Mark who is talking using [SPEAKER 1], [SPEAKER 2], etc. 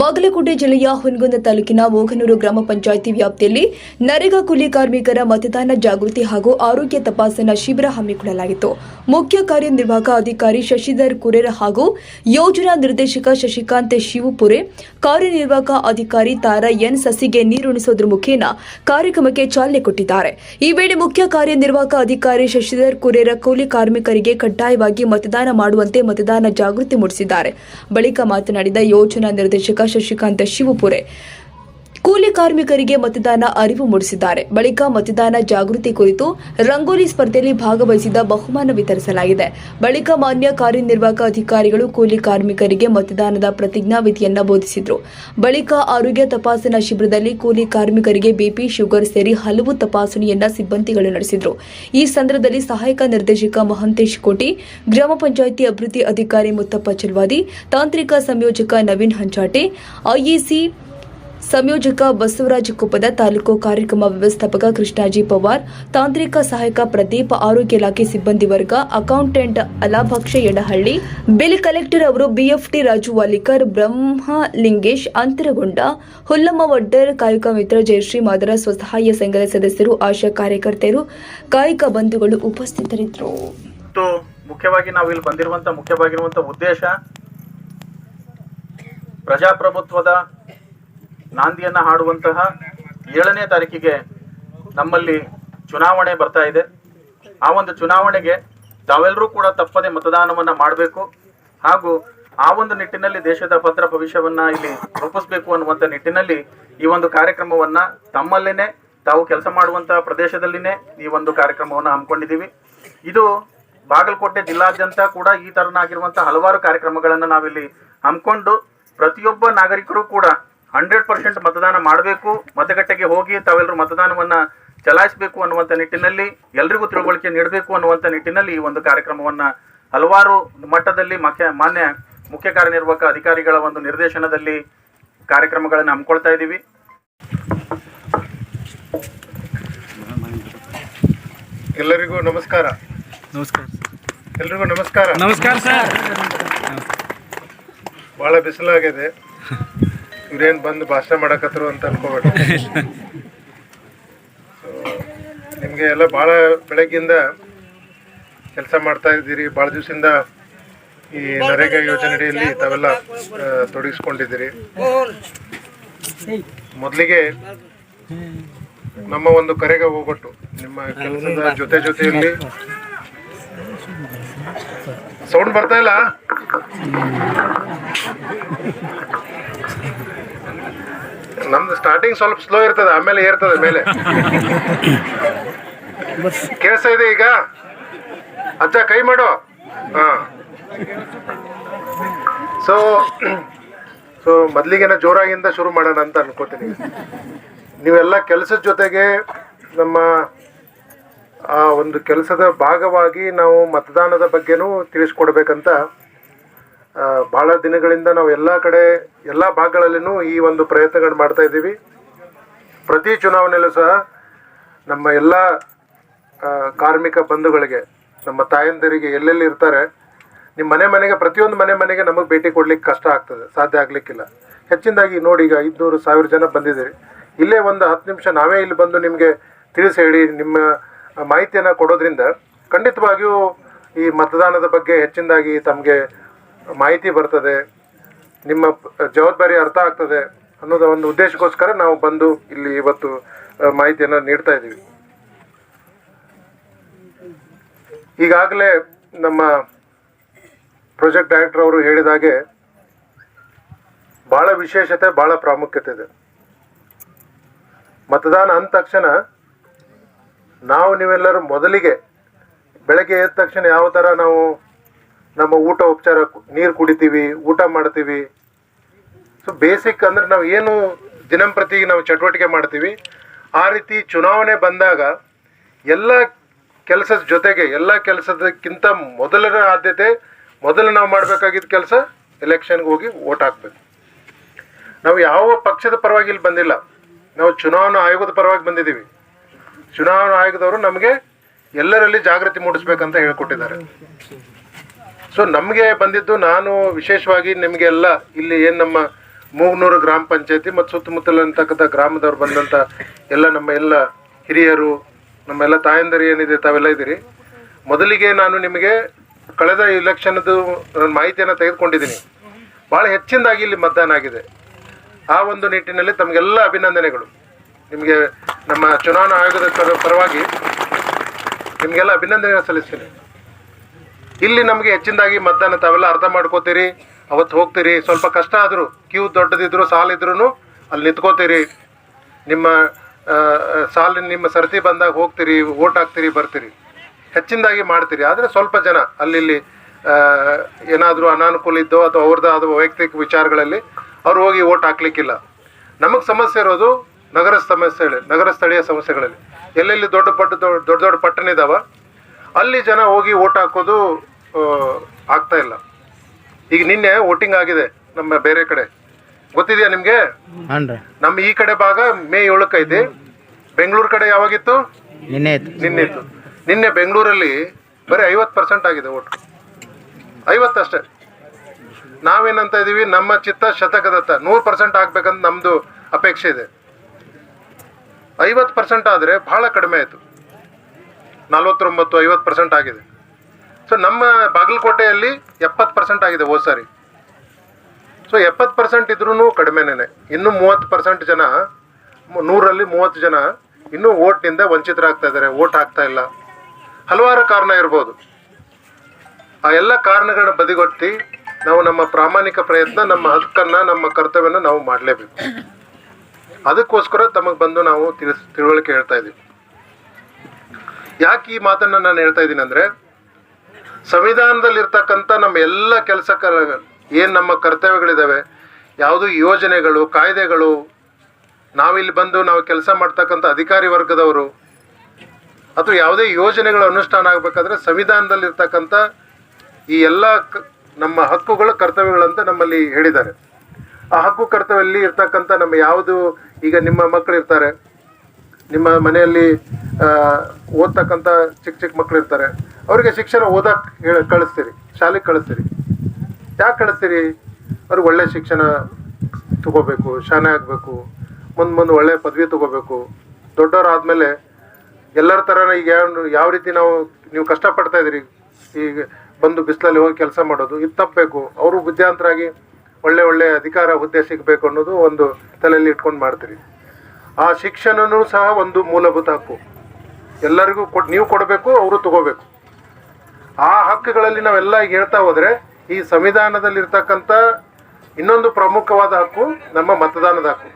[SPEAKER 1] ಬಾಗಲಕೋಟೆ ಜಿಲ್ಲೆಯ ಹುನಗುಂದ ತಾಲೂಕಿನ ಮೋಗನೂರು ಗ್ರಾಮ ಪಂಚಾಯಿತಿ ವ್ಯಾಪ್ತಿಯಲ್ಲಿ ನರೇಗಾ ಕೂಲಿ ಕಾರ್ಮಿಕರ ಮತದಾನ ಜಾಗೃತಿ ಹಾಗೂ ಆರೋಗ್ಯ ತಪಾಸಣಾ ಶಿಬಿರ ಹಮ್ಮಿಕೊಳ್ಳಲಾಗಿತ್ತು. ಮುಖ್ಯ ಕಾರ್ಯನಿರ್ವಾಹಕ ಅಧಿಕಾರಿ ಶಶಿಧರ್ ಕುರೇರ ಹಾಗೂ ಯೋಜನಾ ನಿರ್ದೇಶಕ ಶಶಿಕಾಂತ್ ಶಿವಪುರೆ, ಕಾರ್ಯನಿರ್ವಾಹಕ ಅಧಿಕಾರಿ ತಾರಾ ಎನ್ ಸಸಿಗೆ ನೀರುಣಿಸೋದ್ರ ಮುಖೇನ ಕಾರ್ಯಕ್ರಮಕ್ಕೆ ಚಾಲನೆ ಕೊಟ್ಟಿದ್ದಾರೆ. ಈ ವೇಳೆ ಮುಖ್ಯ ಕಾರ್ಯನಿರ್ವಾಹಕ ಅಧಿಕಾರಿ ಶಶಿಧರ್ ಕುರೇರ ಕೂಲಿ ಕಾರ್ಮಿಕರಿಗೆ ಕಡ್ಡಾಯವಾಗಿ ಮತದಾನ ಮಾಡುವಂತೆ ಮತದಾನ ಜಾಗೃತಿ ಮೂಡಿಸಿದ್ದಾರೆ. ಬಳಿಕ ಮಾತನಾಡಿದ ಯೋಜನಾ ನಿರ್ದೇಶಕ ಶಶಿಕಾಂತ ಶಿವಪುರೆ ಕೂಲಿ ಕಾರ್ಮಿಕರಿಗೆ ಮತದಾನ ಅರಿವು ಮೂಡಿಸಿದ್ದಾರೆ. ಬಳಿಕ ಮತದಾನ ಜಾಗೃತಿ ಕುರಿತು ರಂಗೋಲಿ ಸ್ಪರ್ಧೆಯಲ್ಲಿ ಭಾಗವಹಿಸಿದ ಬಹುಮಾನ ವಿತರಿಸಲಾಗಿದೆ. ಬಳಿಕ ಮಾನ್ಯ ಕಾರ್ಯನಿರ್ವಾಹಕ ಅಧಿಕಾರಿಗಳು ಕೂಲಿ ಕಾರ್ಮಿಕರಿಗೆ ಮತದಾನದ ಪ್ರತಿಜ್ಞಾವಿಧಿಯನ್ನ ಬೋಧಿಸಿದ್ರು. ಬಳಿಕ ಆರೋಗ್ಯ ತಪಾಸಣಾ ಶಿಬಿರದಲ್ಲಿ ಕೂಲಿ ಕಾರ್ಮಿಕರಿಗೆ ಬಿಪಿ, ಶುಗರ್ ಸೇರಿ ಹಲವು ತಪಾಸಣೆಯನ್ನ ಸಿಬ್ಬಂದಿಗಳು ನಡೆಸಿದರು. ಈ ಸಂದರ್ಭದಲ್ಲಿ ಸಹಾಯಕ ನಿರ್ದೇಶಕ ಮಹಂತೇಶ್ ಕೋಟಿ, ಗ್ರಾಮ ಪಂಚಾಯಿತಿ ಅಭಿವೃದ್ಧಿ ಅಧಿಕಾರಿ ಮುತ್ತಪ್ಪ ಚಲ್ವಾದಿ, ತಾಂತ್ರಿಕ ಸಂಯೋಜಕ ನವೀನ್ ಹಂಚಾಟೆ, ಐಇಸಿ ಸಂಯೋಜಕ ಬಸವರಾಜ ಕುಪ್ಪದ ತಾಲೂಕು ಕಾರ್ಯಕ್ರಮ ವ್ಯವಸ್ಥಾಪಕ ಕೃಷ್ಣಾಜಿ ಪವಾರ್, ತಾಂತ್ರಿಕ ಸಹಾಯಕ ಪ್ರದೀಪ್, ಆರೋಗ್ಯ ಇಲಾಖೆ ಸಿಬ್ಬಂದಿ ವರ್ಗ, accountant Allabaksha Yadahalli, bill collector ಅವರು ಬಿಎಫ್ಟಿ ರಾಜು ವಾಲಿಕರ್ ಬ್ರಹ್ಮಲಿಂಗೇಶ್ ಅಂತರಗೊಂಡ ಹುಲ್ಲಮ್ಮ ವಡ್ಡರ್, ಕಾಯಕ ಮಿತ್ರ ಜಯಶ್ರೀ ಮಾದರ ಸ್ವಸಹಾಯ ಸಂಘದ ಸದಸ್ಯರು, ಆಶಾ ಕಾರ್ಯಕರ್ತೆಯರು, ಕಾಯಕ ಬಂಧುಗಳು ಉಪಸ್ಥಿತರಿದ್ದರು.
[SPEAKER 2] ಮುಖ್ಯವಾಗಿ ನಾವು ಇಲ್ಲಿ ಬಂದಿರುವಂತ ಮುಖ್ಯವಾಗಿರುವಂತ ಉದ್ದೇಶ ಪ್ರಜಾಪ್ರಭುತ್ವದ ನಾಂದಿಯನ್ನ ಹಾಡುವಂತಹ ಏಳನೇ ತಾರೀಕಿಗೆ ನಮ್ಮಲ್ಲಿ ಚುನಾವಣೆ ಬರ್ತಾ ಇದೆ. ಆ ಒಂದು ಚುನಾವಣೆಗೆ ತಾವೆಲ್ಲರೂ ಕೂಡ ತಪ್ಪದೆ ಮತದಾನವನ್ನ ಮಾಡಬೇಕು. ಹಾಗೂ ಆ ಒಂದು ನಿಟ್ಟಿನಲ್ಲಿ ದೇಶದ ಭದ್ರ ಭವಿಷ್ಯವನ್ನ ಇಲ್ಲಿ ರೂಪಿಸಬೇಕು ಅನ್ನುವಂಥ ನಿಟ್ಟಿನಲ್ಲಿ ಈ ಒಂದು ಕಾರ್ಯಕ್ರಮವನ್ನ ತಮ್ಮಲ್ಲೇನೆ ತಾವು ಕೆಲಸ ಮಾಡುವಂತಹ ಪ್ರದೇಶದಲ್ಲಿನೇ ಈ ಒಂದು ಕಾರ್ಯಕ್ರಮವನ್ನು ಹಮ್ಮಿಕೊಂಡಿದ್ದೀವಿ. ಇದು ಬಾಗಲಕೋಟೆ ಜಿಲ್ಲಾದ್ಯಂತ ಕೂಡ ಈ ತರನಾಗಿರುವಂತಹ ಹಲವಾರು ಕಾರ್ಯಕ್ರಮಗಳನ್ನು ನಾವಿಲ್ಲಿ ಹಮ್ಮಿಕೊಂಡು ಪ್ರತಿಯೊಬ್ಬ ನಾಗರಿಕರು ಕೂಡ ಹಂಡ್ರೆಡ್ ಪರ್ಸೆಂಟ್ ಮತದಾನ ಮಾಡಬೇಕು ಮತಗಟ್ಟೆಗೆ ಹೋಗಿ ತಾವೆಲ್ಲರೂ ಮತದಾನವನ್ನು ಚಲಾಯಿಸಬೇಕು ಅನ್ನುವಂಥ ನಿಟ್ಟಿನಲ್ಲಿ ಎಲ್ರಿಗೂ ತಿಳುವಳಿಕೆ ನೀಡಬೇಕು ಅನ್ನುವಂಥ ನಿಟ್ಟಿನಲ್ಲಿ ಈ ಒಂದು ಕಾರ್ಯಕ್ರಮವನ್ನು ಹಲವಾರು ಮಟ್ಟದಲ್ಲಿ ಮುಖ್ಯ ಮಾನ್ಯ ಮುಖ್ಯ ಕಾರ್ಯನಿರ್ವಾಹಕ ಅಧಿಕಾರಿಗಳ ಒಂದು ನಿರ್ದೇಶನದಲ್ಲಿ ಕಾರ್ಯಕ್ರಮಗಳನ್ನು ಹಮ್ಮಿಕೊಳ್ತಾ ಇದ್ದೀವಿ.
[SPEAKER 3] ಎಲ್ಲರಿಗೂ ನಮಸ್ಕಾರ.
[SPEAKER 4] ನಮಸ್ಕಾರ
[SPEAKER 3] ಎಲ್ರಿಗೂ ನಮಸ್ಕಾರ.
[SPEAKER 4] ನಮಸ್ಕಾರ ಸರ್.
[SPEAKER 3] ಭಾಳ ಬಿಸಿಲಾಗಿದೆ. ಇವ್ರೇನು ಬಂದು ಭಾಷಣ ಮಾಡಕತ್ರು ಅಂತ ಅನ್ಕೋಬೇಡ. ನಿಮಗೆ ಎಲ್ಲ ಭಾಳ ಬೆಳಗ್ಗಿಂದ ಕೆಲಸ ಮಾಡ್ತಾ ಇದ್ದೀರಿ. ಭಾಳ ದಿವಸದಿಂದ ಈ ನರೇಗಾ ಯೋಜನೆಯಲ್ಲಿ ತಾವೆಲ್ಲ ತೊಡಗಿಸ್ಕೊಂಡಿದ್ದೀರಿ. ಮೊದಲಿಗೆ ನಮ್ಮ ಒಂದು ಕರೆಗೆ ಹೋಗೊಟ್ಟು ನಿಮ್ಮ ಕೆಲಸದ ಜೊತೆ ಜೊತೆಯಲ್ಲಿ. ಸೌಂಡ್ ಬರ್ತಾ ಇಲ್ಲ? ನಮ್ದು ಸ್ಟಾರ್ಟಿಂಗ್ ಸ್ವಲ್ಪ ಸ್ಲೋ ಇರ್ತದೆ, ಆಮೇಲೆ ಏರ್ತದೆ ಮೇಲೆ. ಕೇಳಿಸ್ತಾ ಇದೆ ಈಗ? ಅಜ್ಜ, ಕೈ ಮಾಡು. ಹಾ. ಸೊ ಸೊ ಮೊದಲಿಗೆನ ಜೋರಾಗಿಂದ ಶುರು ಮಾಡೋಣ ಅಂತ ಅನ್ಕೋತೀನಿ. ನೀವೆಲ್ಲ ಕೆಲಸದ ಜೊತೆಗೆ ನಮ್ಮ, ಆ, ಒಂದು ಕೆಲಸದ ಭಾಗವಾಗಿ ನಾವು ಮತದಾನದ ಬಗ್ಗೆನೂ ತಿಳಿಸ್ಕೊಡ್ಬೇಕಂತ ಬಹಳ ದಿನಗಳಿಂದ ನಾವು ಎಲ್ಲ ಕಡೆ, ಎಲ್ಲ ಭಾಗಗಳಲ್ಲಿನೂ ಈ ಒಂದು ಪ್ರಯತ್ನಗಳು ಮಾಡ್ತಾ ಇದ್ದೀವಿ. ಪ್ರತಿ ಚುನಾವಣೆಯಲ್ಲೂ ಸಹ ನಮ್ಮ ಎಲ್ಲ ಕಾರ್ಮಿಕ ಬಂಧುಗಳಿಗೆ, ನಮ್ಮ ತಾಯಂದಿರಿಗೆ ಎಲ್ಲೆಲ್ಲಿ ಇರ್ತಾರೆ ನಿಮ್ಮ ಮನೆ ಮನೆಗೆ, ಪ್ರತಿಯೊಂದು ಮನೆ ಮನೆಗೆ ನಮಗೆ ಭೇಟಿ ಕೊಡ್ಲಿಕ್ಕೆ ಕಷ್ಟ ಆಗ್ತದೆ, ಸಾಧ್ಯ ಆಗ್ಲಿಕ್ಕಿಲ್ಲ. ಹೆಚ್ಚಿನದಾಗಿ ನೋಡಿ ಈಗ ಐದುನೂರು ಸಾವಿರ ಜನ ಬಂದಿದ್ದೀರಿ. ಇಲ್ಲೇ ಒಂದು ಹತ್ತು ನಿಮಿಷ ನಾವೇ ಇಲ್ಲಿ ಬಂದು ನಿಮಗೆ ತಿಳಿಸಿ ಹೇಳಿ ನಿಮ್ಮ ಮಾಹಿತಿಯನ್ನು ಕೊಡೋದ್ರಿಂದ ಖಂಡಿತವಾಗಿಯೂ ಈ ಮತದಾನದ ಬಗ್ಗೆ ಹೆಚ್ಚಿನದಾಗಿ ತಮಗೆ ಮಾಹಿತಿ ಬರ್ತದೆ, ನಿಮ್ಮ ಜವಾಬ್ದಾರಿ ಅರ್ಥ ಆಗ್ತದೆ ಅನ್ನೋದು ಒಂದು ಉದ್ದೇಶಕ್ಕೋಸ್ಕರ ನಾವು ಬಂದು ಇಲ್ಲಿ ಇವತ್ತು ಮಾಹಿತಿಯನ್ನು ನೀಡ್ತಾ ಇದ್ದೀವಿ. ಈಗಾಗಲೇ ನಮ್ಮ ಪ್ರಾಜೆಕ್ಟ್ ಡೈರೆಕ್ಟರ್ ಅವರು ಹೇಳಿದ ಹಾಗೆ ಭಾಳ ವಿಶೇಷತೆ ಭಾಳ ಪ್ರಾಮುಖ್ಯತೆ ಇದೆ. ಮತದಾನ ಅಂದ ತಕ್ಷಣ ನಾವು ನೀವೆಲ್ಲರೂ ಮೊದಲಿಗೆ ಬೆಳಗ್ಗೆ ಎದ್ದ ತಕ್ಷಣ ಯಾವ ಥರ ನಾವು ನಮ್ಮ ಊಟ ಉಪಚಾರ ನೀರು ಕುಡಿತೀವಿ, ಊಟ ಮಾಡ್ತೀವಿ. ಸೊ ಬೇಸಿಕ್ ಅಂದ್ರೆ ನಾವು ಏನು ದಿನಂಪ್ರತಿ ನಾವು ಚಟುವಟಿಕೆ ಮಾಡ್ತೀವಿ. ಆ ರೀತಿ ಚುನಾವಣೆ ಬಂದಾಗ ಎಲ್ಲ ಕೆಲಸದ ಜೊತೆಗೆ, ಎಲ್ಲ ಕೆಲಸದಕ್ಕಿಂತ ಮೊದಲನೇ ಆದ್ಯತೆ, ಮೊದಲು ನಾವು ಮಾಡಬೇಕಾಗಿದ್ದ ಕೆಲಸ ಎಲೆಕ್ಷನ್ಗೆ ಹೋಗಿ ಓಟ್ ಹಾಕ್ಬೇಕು. ನಾವು ಯಾವ ಪಕ್ಷದ ಪರವಾಗಿ ಇಲ್ಲಿ ಬಂದಿಲ್ಲ. ನಾವು ಚುನಾವಣಾ ಆಯೋಗದ ಪರವಾಗಿ ಬಂದಿದ್ದೀವಿ. ಚುನಾವಣಾ ಆಯೋಗದವರು ನಮಗೆ ಎಲ್ಲರಲ್ಲಿ ಜಾಗೃತಿ ಮೂಡಿಸ್ಬೇಕಂತ ಹೇಳ್ಕೊಟ್ಟಿದ್ದಾರೆ. ಸೊ ನಮಗೆ ಬಂದಿದ್ದು ನಾನು ವಿಶೇಷವಾಗಿ ನಿಮಗೆಲ್ಲ ಇಲ್ಲಿ ಏನು ನಮ್ಮ ಮೂಗ್ನೂರು ಗ್ರಾಮ ಪಂಚಾಯತಿ ಮತ್ತು ಸುತ್ತಮುತ್ತಲಂತಕ್ಕಂಥ ಗ್ರಾಮದವ್ರು ಬಂದಂಥ ಎಲ್ಲ ನಮ್ಮ ಎಲ್ಲ ಹಿರಿಯರು, ನಮ್ಮೆಲ್ಲ ತಾಯಂದರಿ ಏನಿದೆ ತಾವೆಲ್ಲ ಇದ್ದೀರಿ. ಮೊದಲಿಗೆ ನಾನು ನಿಮಗೆ ಕಳೆದ ಇಲೆಕ್ಷನ್ದು ಮಾಹಿತಿಯನ್ನು ತೆಗೆದುಕೊಂಡಿದ್ದೀನಿ. ಭಾಳ ಹೆಚ್ಚಿನದಾಗಿ ಇಲ್ಲಿ ಮತದಾನ ಆಗಿದೆ. ಆ ಒಂದು ನಿಟ್ಟಿನಲ್ಲಿ ತಮಗೆಲ್ಲ ಅಭಿನಂದನೆಗಳು. ನಿಮಗೆ ನಮ್ಮ ಚುನಾವಣಾ ಆಯೋಗದ ಪರವಾಗಿ ನಿಮಗೆಲ್ಲ ಅಭಿನಂದನೆ ಸಲ್ಲಿಸ್ತೀನಿ. ಇಲ್ಲಿ ನಮಗೆ ಹೆಚ್ಚಿನದಾಗಿ ಮತದಾನ ತಾವೆಲ್ಲ ಅರ್ಥ ಮಾಡ್ಕೋತೀರಿ, ಅವತ್ತು ಹೋಗ್ತೀರಿ, ಸ್ವಲ್ಪ ಕಷ್ಟ ಆದರೂ, ಕ್ಯೂ ದೊಡ್ಡದಿದ್ರು ಸಾಲಿದ್ರು ಅಲ್ಲಿ ನಿಂತ್ಕೋತೀರಿ. ನಿಮ್ಮ ಸಾಲಿನ ನಿಮ್ಮ ಸರತಿ ಬಂದಾಗ ಹೋಗ್ತೀರಿ, ಓಟ್ ಹಾಕ್ತೀರಿ, ಬರ್ತೀರಿ. ಹೆಚ್ಚಿನದಾಗಿ ಮಾಡ್ತೀರಿ. ಆದರೆ ಸ್ವಲ್ಪ ಜನ ಅಲ್ಲಿ ಏನಾದರೂ ಅನಾನುಕೂಲ ಇದ್ದೋ ಅಥವಾ ಅವ್ರದ್ದು ವೈಯಕ್ತಿಕ ವಿಚಾರಗಳಲ್ಲಿ ಅವ್ರು ಹೋಗಿ ಓಟ್ ಹಾಕ್ಲಿಕ್ಕಿಲ್ಲ. ನಮಗೆ ಸಮಸ್ಯೆ ಇರೋದು ನಗರ ಸಮಸ್ಯೆಗಳು ನಗರ ಸ್ಥಳೀಯ ಸಮಸ್ಯೆಗಳಲ್ಲಿ. ಎಲ್ಲೆಲ್ಲಿ ದೊಡ್ಡ ಪಟ್ಟ, ದೊಡ್ಡ ದೊಡ್ಡ ಪಟ್ಟಣ ಇದಾವ ಅಲ್ಲಿ ಜನ ಹೋಗಿ ಓಟ್ ಹಾಕೋದು ಆಗ್ತಾ ಇಲ್ಲ. ಈಗ ನಿನ್ನೆ ವೋಟಿಂಗ್ ಆಗಿದೆ ನಮ್ಮ ಬೇರೆ ಕಡೆ. ಗೊತ್ತಿದೆಯಾ ನಿಮಗೆ? ನಮ್ಮ ಈ ಕಡೆ ಭಾಗ ಮೇ ಏಳಕ್ಕೆ ಐತಿ. ಬೆಂಗಳೂರು ಕಡೆ ಯಾವಾಗಿತ್ತು?
[SPEAKER 4] ನಿನ್ನೆ
[SPEAKER 3] ಇತ್ತು ನಿನ್ನೆ ಬೆಂಗಳೂರಲ್ಲಿ ಬರೀ ಐವತ್ತು ಪರ್ಸೆಂಟ್ ಆಗಿದೆ ಓಟ್ ಐವತ್ತಷ್ಟೇ ನಾವೇನಂತ ಇದೀವಿ ನಮ್ಮ ಚಿತ್ತ ಶತಕದತ್ತ. ನೂರು ಪರ್ಸೆಂಟ್ ಆಗ್ಬೇಕಂತ ನಮ್ದು ಅಪೇಕ್ಷೆ ಇದೆ. ಐವತ್ತು ಪರ್ಸೆಂಟ್ ಆದರೆ ಬಹಳ ಕಡಿಮೆ ಆಯಿತು. ನಲ್ವತ್ತೊಂಬತ್ತು ಐವತ್ತು ಪರ್ಸೆಂಟ್ ಆಗಿದೆ. ಸೊ ನಮ್ಮ ಬಾಗಲಕೋಟೆಯಲ್ಲಿ ಎಪ್ಪತ್ತು ಪರ್ಸೆಂಟ್ ಆಗಿದೆ ಹೋದ ಸಾರಿ ಸೊ ಎಪ್ಪತ್ತು ಪರ್ಸೆಂಟ್ ಇದ್ರೂ ಕಡಿಮೆನೇ ಇನ್ನೂ ಮೂವತ್ತು ಪರ್ಸೆಂಟ್ ಜನ, ನೂರಲ್ಲಿ ಮೂವತ್ತು ಜನ ಇನ್ನೂ ಓಟ್ನಿಂದ ವಂಚಿತರಾಗ್ತಾ ಇದ್ದಾರೆ. ಓಟ್ ಹಾಕ್ತಾ ಇಲ್ಲ. ಹಲವಾರು ಕಾರಣ ಇರ್ಬೋದು. ಆ ಎಲ್ಲ ಕಾರಣಗಳ ಬದಿಗೊತ್ತಿ ನಾವು ನಮ್ಮ ಪ್ರಾಮಾಣಿಕ ಪ್ರಯತ್ನ, ನಮ್ಮ ಹಕ್ಕನ್ನು, ನಮ್ಮ ಕರ್ತವ್ಯನ ನಾವು ಮಾಡಲೇಬೇಕು. ಅದಕ್ಕೋಸ್ಕರ ತಮಗೆ ಬಂದು ನಾವು ತಿಳಿಸ್, ತಿಳುವಳಿಕೆ ಹೇಳ್ತಾ ಇದ್ದೀವಿ ಯಾಕೆ ಈ ಮಾತನ್ನು ನಾನು ಹೇಳ್ತಾ ಇದ್ದೀನಿ ಅಂದ್ರೆ ಸಂವಿಧಾನದಲ್ಲಿರ್ತಕ್ಕಂಥ ನಮ್ಮ ಎಲ್ಲ ಕೆಲಸ ಏನು ನಮ್ಮ ಕರ್ತವ್ಯಗಳಿದ್ದಾವೆ ಯಾವುದು ಯೋಜನೆಗಳು, ಕಾಯ್ದೆಗಳು, ನಾವಿಲ್ಲಿ ಬಂದು ನಾವು ಕೆಲಸ ಮಾಡ್ತಕ್ಕಂಥ ಅಧಿಕಾರಿ ವರ್ಗದವರು, ಅಥವಾ ಯಾವುದೇ ಯೋಜನೆಗಳ ಅನುಷ್ಠಾನ ಆಗಬೇಕಾದ್ರೆ ಸಂವಿಧಾನದಲ್ಲಿರ್ತಕ್ಕಂಥ ಈ ಎಲ್ಲ ನಮ್ಮ ಹಕ್ಕುಗಳು ಕರ್ತವ್ಯಗಳಂತ ನಮ್ಮಲ್ಲಿ ಹೇಳಿದ್ದಾರೆ. ಆ ಹಕ್ಕು ಕರ್ತವ್ಯದಲ್ಲಿ ಇರ್ತಕ್ಕಂಥ ನಮ್ಮ ಯಾವುದು, ಈಗ ನಿಮ್ಮ ಮಕ್ಕಳು ಇರ್ತಾರೆ ನಿಮ್ಮ ಮನೆಯಲ್ಲಿ ಓದ್ತಕ್ಕಂಥ ಚಿಕ್ಕ ಚಿಕ್ಕ ಮಕ್ಕಳು ಇರ್ತಾರೆ. ಅವರಿಗೆ ಶಿಕ್ಷಣ ಓದಕ್ಕೆ ಹೇಳ, ಕಳಿಸ್ತೀರಿ. ಶಾಲೆಗೆ ಕಳಿಸ್ತೀರಿ. ಯಾಕೆ ಕಳಿಸ್ತೀರಿ? ಅವ್ರಿಗೆ ಒಳ್ಳೆ ಶಿಕ್ಷಣ ತಗೋಬೇಕು, ಶಾನೆ ಆಗಬೇಕು. ಮುಂದೆ ಮುಂದೆ ಒಳ್ಳೆ ಪದವಿ ತಗೋಬೇಕು. ದೊಡ್ಡವರಾದ್ಮೇಲೆ ಎಲ್ಲರ ತರ ಈಗ ಯಾವ ಯಾವ ರೀತಿ ನಾವು, ನೀವು ಕಷ್ಟಪಡ್ತಾ ಇದ್ದೀರಿ, ಈಗ ಬಂದು ಬಿಸಿಲಲ್ಲಿ ಹೋಗಿ ಕೆಲಸ ಮಾಡೋದು, ಇದು ತಪ್ಪಬೇಕು ಅವರು ಬುದ್ಧಿವಂತರಾಗಿ ಒಳ್ಳೆ ಒಳ್ಳೆ ಅಧಿಕಾರ, ಹುದ್ದೆ ಸಿಗಬೇಕು ಅನ್ನೋದು ಒಂದು ತಲೆಯಲ್ಲಿ ಇಟ್ಕೊಂಡು ಮಾಡ್ತೀರಿ. ಆ ಶಿಕ್ಷಣನೂ ಸಹ ಒಂದು ಮೂಲಭೂತ ಹಕ್ಕು. ಎಲ್ಲರಿಗೂ ಕೊಡ್, ನೀವು ಕೊಡಬೇಕು, ಅವರು ತಗೋಬೇಕು. ಆ ಹಕ್ಕುಗಳಲ್ಲಿ ನಾವೆಲ್ಲ ಈಗ ಹೇಳ್ತಾ ಹೋದರೆ, ಈ ಸಂವಿಧಾನದಲ್ಲಿರ್ತಕ್ಕಂಥ ಇನ್ನೊಂದು ಪ್ರಮುಖವಾದ ಹಕ್ಕು ನಮ್ಮ ಮತದಾನದ ಹಕ್ಕು.